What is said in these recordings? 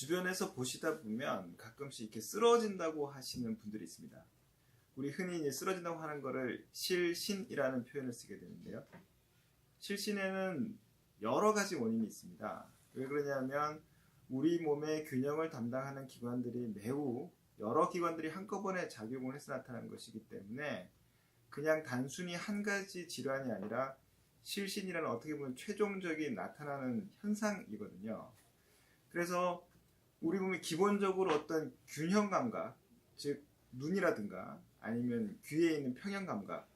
주변에서 보시다 보면 가끔씩 이렇게 쓰러진다고 하시는 분들이 있습니다. 우리 흔히 쓰러진다고 하는 거를 실신이라는 표현을 쓰게 되는데요. 실신에는 여러 가지 원인이 있습니다. 왜 그러냐면 우리 몸의 균형을 담당하는 기관들이 매우 여러 기관들이 한꺼번에 작용을 해서 나타나는 것이기 때문에 그냥 단순히 한 가지 질환이 아니라 실신이라는 어떻게 보면 최종적인 나타나는 현상이거든요. 그래서 우리 몸이 기본적으로 어떤 균형 감각, 즉 눈이라든가 아니면 귀에 있는 평형 감각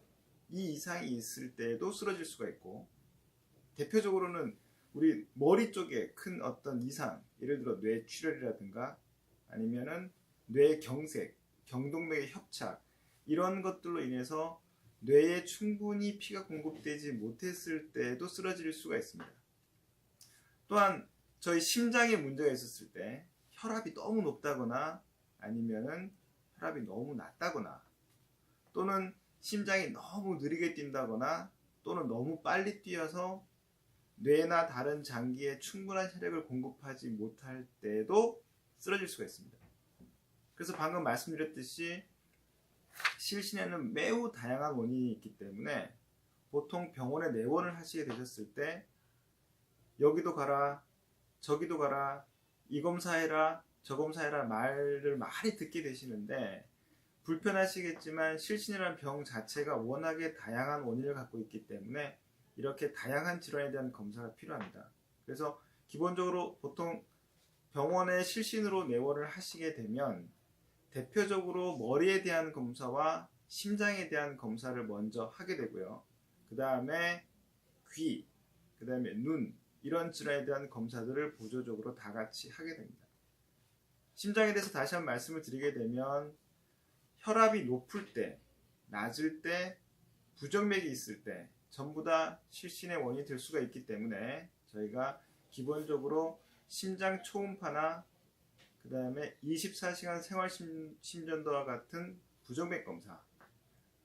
이 이상이 있을 때에도 쓰러질 수가 있고 대표적으로는 우리 머리 쪽에 큰 어떤 이상, 예를 들어 뇌 출혈이라든가 아니면은 뇌 경색, 경동맥의 협착 이런 것들로 인해서 뇌에 충분히 피가 공급되지 못했을 때에도 쓰러질 수가 있습니다. 또한 저희 심장에 문제가 있었을 때 혈압이 너무 높다거나 아니면은 혈압이 너무 낮다거나 또는 심장이 너무 느리게 뛴다거나 또는 너무 빨리 뛰어서 뇌나 다른 장기에 충분한 혈액을 공급하지 못할 때도 쓰러질 수가 있습니다. 그래서 방금 말씀드렸듯이 실신에는 매우 다양한 원인이 있기 때문에 보통 병원에 내원을 하시게 되셨을 때 여기도 가라 저기도 가라 이 검사해라 저 검사해라 말을 많이 듣게 되시는데 불편하시겠지만 실신이라는 병 자체가 워낙에 다양한 원인을 갖고 있기 때문에 이렇게 다양한 질환에 대한 검사가 필요합니다. 그래서 기본적으로 보통 병원에 실신으로 내원을 하시게 되면 대표적으로 머리에 대한 검사와 심장에 대한 검사를 먼저 하게 되고요. 그 다음에 귀, 그 다음에 눈, 이런 질환에 대한 검사들을 보조적으로 다 같이 하게 됩니다. 심장에 대해서 다시 한번 말씀을 드리게 되면 혈압이 높을 때, 낮을 때, 부정맥이 있을 때 전부 다 실신의 원인이 될 수가 있기 때문에 저희가 기본적으로 심장 초음파나 그 다음에 24시간 생활 심, 심전도와 같은 부정맥 검사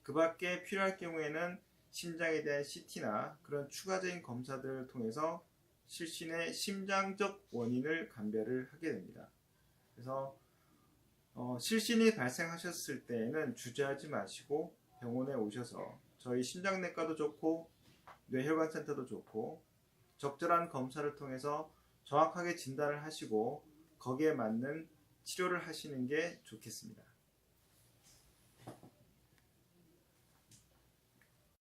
그 밖에 필요할 경우에는 심장에 대한 CT나 그런 추가적인 검사들을 통해서 실신의 심장적 원인을 감별을 하게 됩니다. 그래서 어, 실신이 발생하셨을 때에는 주저하지 마시고 병원에 오셔서 저희 심장내과도 좋고 뇌혈관센터도 좋고 적절한 검사를 통해서 정확하게 진단을 하시고 거기에 맞는 치료를 하시는 게 좋겠습니다.